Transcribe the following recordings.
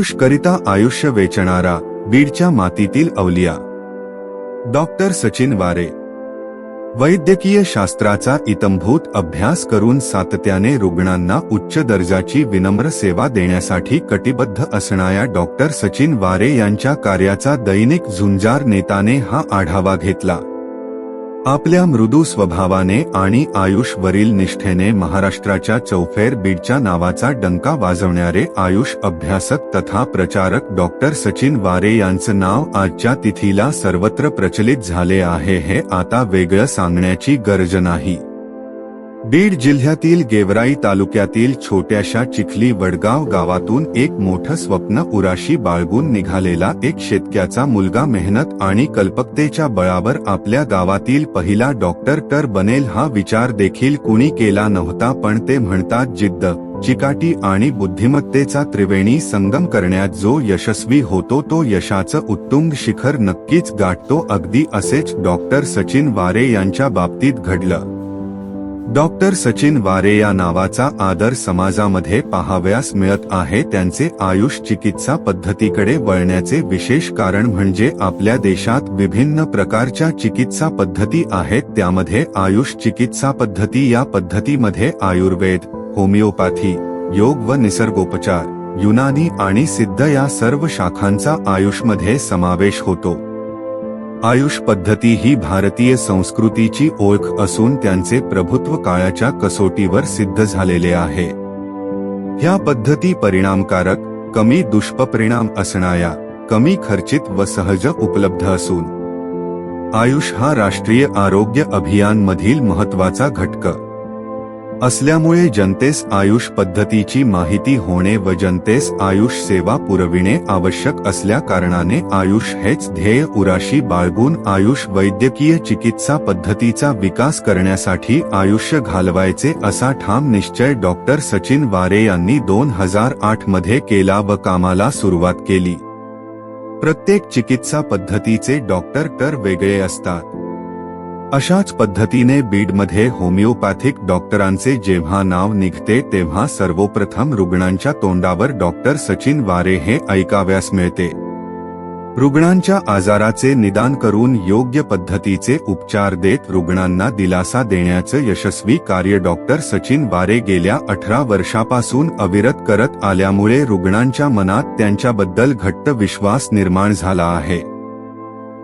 आयुषकरिता आयुष्य वेचणारा बीडच्या मातीतील अवलिया. डॉक्टर सचिन वारे. वैद्यकीय शास्त्राचा इतंभूत अभ्यास करून सातत्याने रुग्णांना उच्च दर्जाची विनम्र सेवा देण्यासाठी कटिबद्ध असणाऱ्या डॉक्टर सचिन वारे यांच्या कार्याचा दैनिक झुंजार नेताने हा आढावा घेतला. आपल्या मृदू स्वभावाने आणि आयुषवरील निष्ठेने महाराष्ट्राच्या चौफेर बीडच्या नावाचा डंका वाजवणारे आयुष अभ्यासक तथा प्रचारक डॉक्टर सचिन वारे यांचं नाव आजच्या तिथीला सर्वत्र प्रचलित झाले आहे हे आता वेगळं सांगण्याची गरज नाही. बीड जिल्ह्यातील गेवराई तालुक्यातील छोट्याशा चिखली वडगाव गावातून एक मोठं स्वप्न उराशी बाळगून निघालेला एक शेतक्याचा मुलगा मेहनत आणि कल्पकतेच्या बळावर आपल्या गावातील पहिला डॉक्टर तर बनेल हा विचार देखील कुणी केला नव्हता पण ते म्हणतात जिद्द चिकाटी आणि बुद्धिमत्तेचा त्रिवेणी संगम करण्यात जो यशस्वी होतो तो यशाचं उत्तुंग शिखर नक्कीच गाठतो. अगदी असेच डॉक्टर सचिन वारे यांच्या बाबतीत घडलं. डॉक्टर सचिन वारे या नावाचा आदर समाजामध्ये पाहावयास मिळत आहे. त्यांचे आयुष चिकित्सा पद्धतीकडे वळण्याचे विशेष कारण म्हणजे आपल्या देशात विभिन्न प्रकारच्या चिकित्सा पद्धती आहेत. त्यामध्ये आयुष चिकित्सा पद्धती या पद्धतीमध्ये आयुर्वेद होमिओपॅथी योग व निसर्गोपचार युनानी आणि सिद्ध या सर्व शाखांचा आयुषमध्ये समावेश होतो. आयुष पद्धती ही भारतीय संस्कृतीची ओळख असून त्यांचे प्रभुत्व काळाच्या कसोटीवर सिद्ध झालेले आहे. ह्या पद्धती परिणामकारक कमी दुष्परिणाम असणाऱ्या कमी खर्चित व सहज उपलब्ध असून. आयुष हा राष्ट्रीय आरोग्य अभियान मधील महत्त्वाचा घटक. असल्यामुळे जनतेस आयुष पद्धतीची माहिती होणे व जनतेस आयुष सेवा पुरविणे आवश्यक असल्या कारणाने आयुष हेच ध्येय उराशी बाळगून आयुष वैद्यकीय चिकित्सा पद्धतीचा विकास करण्यासाठी आयुष्य घालवायचे असा ठाम निश्चय डॉक्टर सचिन वारे यांनी दोन हजार आठमध्ये केला व कामाला सुरुवात केली. प्रत्येक चिकित्सा पद्धतीचे डॉक्टर तर वेगळे असतात. अशाच पद्धतीने बीडमध्ये होमिओपॅथिक डॉक्टरांचे जेव्हा नाव निघते तेव्हा सर्वप्रथम रुग्णांच्या तोंडावर डॉक्टर सचिन वारे हे ऐकाव्यास मिळते. रुग्णांच्या आजाराचे निदान करून योग्य पद्धतीचे उपचार देत रुग्णांना दिलासा देण्याचं यशस्वी कार्य डॉक्टर सचिन वारे गेल्या अठरा वर्षापासून अविरत करत आल्यामुळे रुग्णांच्या मनात त्यांच्याबद्दल घट्ट विश्वास निर्माण झाला आहे.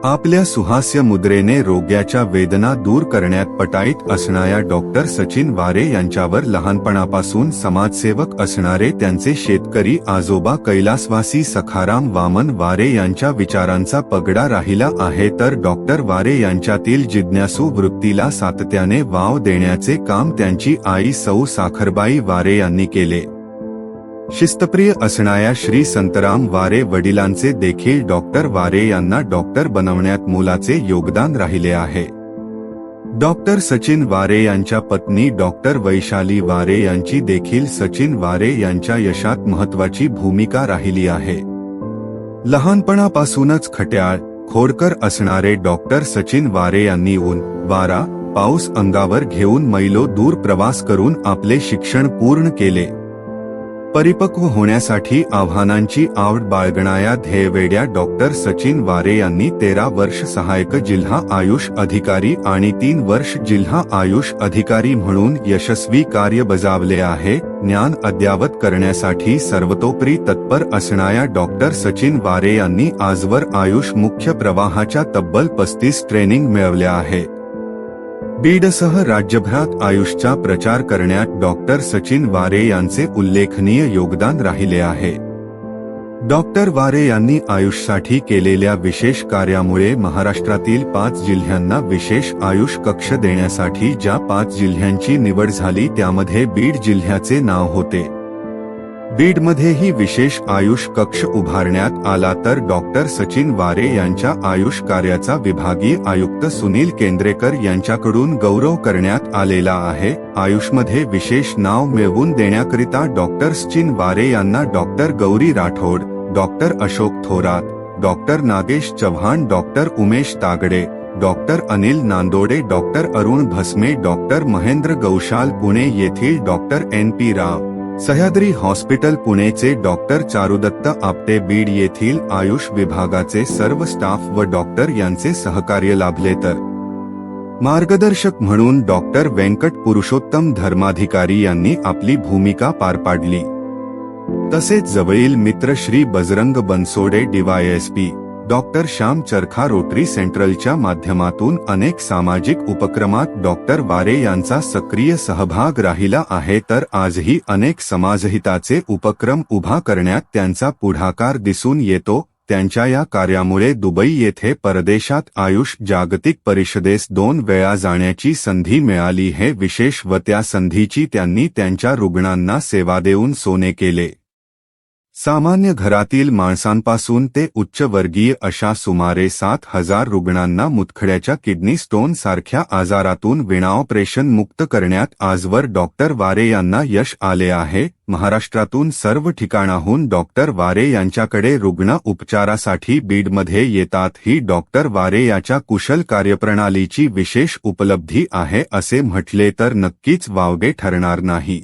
आपल्या सुहास्य मुद्रेने रोग्याच्या वेदना दूर करण्यात पटाईत असणाऱ्या डॉक्टर सचिन वारे यांच्यावर लहानपणापासून समाजसेवक असणारे त्यांचे शेतकरी आजोबा कैलासवासी सखाराम वामन वारे यांच्या विचारांचा पगडा राहिला आहे तर डॉक्टर वारे यांच्यातील जिज्ञासू वृत्तीला सातत्याने वाव देण्याचे काम त्यांची आई सौ साखरबाई वारे यांनी केले. शिस्तप्रिय असणाऱ्या श्री संतराम वारे वडिलांचे देखील डॉक्टर वारे यांना डॉक्टर बनवण्यात मोलाचे योगदान राहिले आहे. डॉक्टर सचिन वारे यांच्या पत्नी डॉक्टर वैशाली वारे यांची देखील सचिन वारे यांच्या यशात महत्वाची भूमिका राहिली आहे. लहानपणापासूनच खट्याळ खोडकर असणारे डॉक्टर सचिन वारे यांनी ऊन वारा पाऊस अंगावर घेऊन मैलो दूर प्रवास करून आपले शिक्षण पूर्ण केले. परिपक्व होण्यासाठी आव्हानांची आवड बाळगणाऱ्या ध्येयवेड्या डॉक्टर सचिन वारे यांनी तेरा वर्ष सहायक जिल्हा आयुष अधिकारी आणि तीन वर्ष जिल्हा आयुष अधिकारी म्हणून यशस्वी कार्य बजावले आहे. ज्ञान अद्यावत करण्यासाठी सर्वतोपरी तत्पर असणाऱ्या डॉक्टर सचिन वारे यांनी आजवर आयुष मुख्य प्रवाहाच्या तब्बल पस्तीस ट्रेनिंग मिळवल्या आहे. बीडसह राज्यभरात आयुषचा प्रचार करण्यात डॉक्टर सचिन वारे यांचे उल्लेखनीय योगदान राहिले आहे. डॉक्टर वारे यांनी आयुषसाठी केलेल्या विशेष कार्यामुळे महाराष्ट्रातील पाच जिल्ह्यांना विशेष आयुष कक्ष देण्यासाठी ज्या पाच जिल्ह्यांची निवड झाली त्यामध्ये बीड जिल्ह्याचे नाव होते. बीडमध्येही विशेष आयुष कक्ष उभारण्यात आला तर डॉक्टर सचिन वारे यांच्या आयुष कार्याचा विभागीय आयुक्त सुनील केंद्रेकर यांच्याकडून गौरव करण्यात आलेला आहे. आयुषमध्ये विशेष नाव मिळवून देण्याकरिता डॉक्टर सचिन वारे यांना doctor Gauri Rathod doctor Ashok Thorat doctor Nagesh Chavan doctor Umesh Tagde doctor Anil Nandode doctor Arun Bhasme doctor Mahendra Goshal Pune येथील doctor N P Rao. Sahyadri hospital पुणेचे doctor Charudatta Apte Beed येथील आयुष विभागाचे सर्व स्टाफ व doctor यांचे सहकार्य लाभले तर. मार्गदर्शक म्हणून डॉक्टर व्यंकट पुरुषोत्तम धर्माधिकारी यांनी आपली भूमिका पार पाडली. तसेच जवळील मित्र Shri Bajrang Bansode DYSP doctor Shyam Charkha Rotary सेंट्रलच्या माध्यमातून अनेक सामाजिक उपक्रमात डॉक्टर वारे यांचा सक्रिय सहभाग राहिला आहे तर आजही अनेक समाजहिताचे उपक्रम उभा करण्यात त्यांचा पुढाकार दिसून येतो. त्यांच्या या कार्यामुळे दुबई येथे परदेशात आयुष जागतिक परिषदेस दोन वेळा जाण्याची संधी मिळाली हे विशेष व त्या संधीची त्यांनी त्यांच्या रुग्णांना सेवा देऊन सोने केले. सामान्य घरातील माणसांपासून ते उच्चवर्गीय अशा सुमारे सात हजार रुग्णांना मुतखड्याच्या किडनी स्टोन सारख्या आजारातून विणाऑपरेशन मुक्त करण्यात आजवर डॉक्टर वारे यांना यश आले आहे. महाराष्ट्रातून सर्व ठिकाणाहून डॉक्टर वारे यांच्याकडे रुग्ण उपचारासाठी बीडमध्ये येतात. ही डॉक्टर वारे याच्या कुशल कार्यप्रणालीची विशेष उपलब्धी आहे असे म्हटले तर नक्कीच वावगे ठरणार नाही.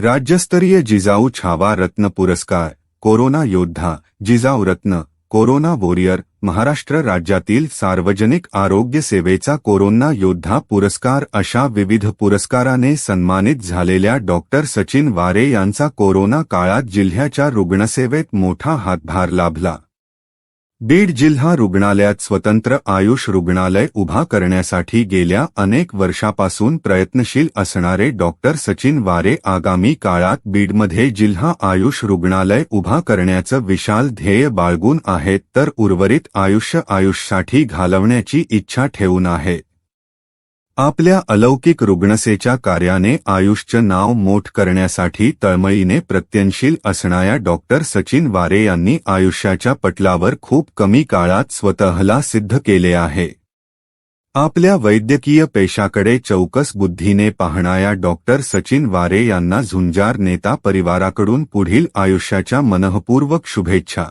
राज्यस्तरीय जिजाऊ छावा रत्न पुरस्कार कोरोना योद्धा जिजाऊ रत्न कोरोना वॉरियर महाराष्ट्र राज्यातील सार्वजनिक आरोग्य सेवेचा कोरोना योद्धा पुरस्कार अशा विविध पुरस्काराने सन्मानित झालेल्या डॉक्टर सचिन वारे यांचा कोरोना काळात जिल्ह्याच्या रुग्णसेवेत मोठा हातभार लाभला. बीड जिल्हा रुग्णालयात स्वतंत्र आयुष रुग्णालय उभा करण्यासाठी गेल्या अनेक वर्षापासून प्रयत्नशील असणारे डॉक्टर सचिन वारे आगामी काळात बीडमध्ये जिल्हा आयुष रुग्णालय उभा करण्याचं विशाल ध्येय बाळगून आहेत तर उर्वरित आयुष्य आयुषसाठी घालवण्याची इच्छा ठेवून आहेत. आपल्या अलौकिक रुग्णसेच्या कार्याने आयुषचं नाव मोठ करण्यासाठी तळमळीने प्रत्यनशील असणाऱ्या डॉक्टर सचिन वारे यांनी आयुष्याच्या पटलावर खूप कमी काळात स्वतःला सिद्ध केले आहे. आपल्या वैद्यकीय पेशाकडे चौकस बुद्धीने पाहणाऱ्या डॉक्टर सचिन वारे यांना झुंजार नेता परिवाराकडून पुढील आयुष्याच्या मनःपूर्वक शुभेच्छा.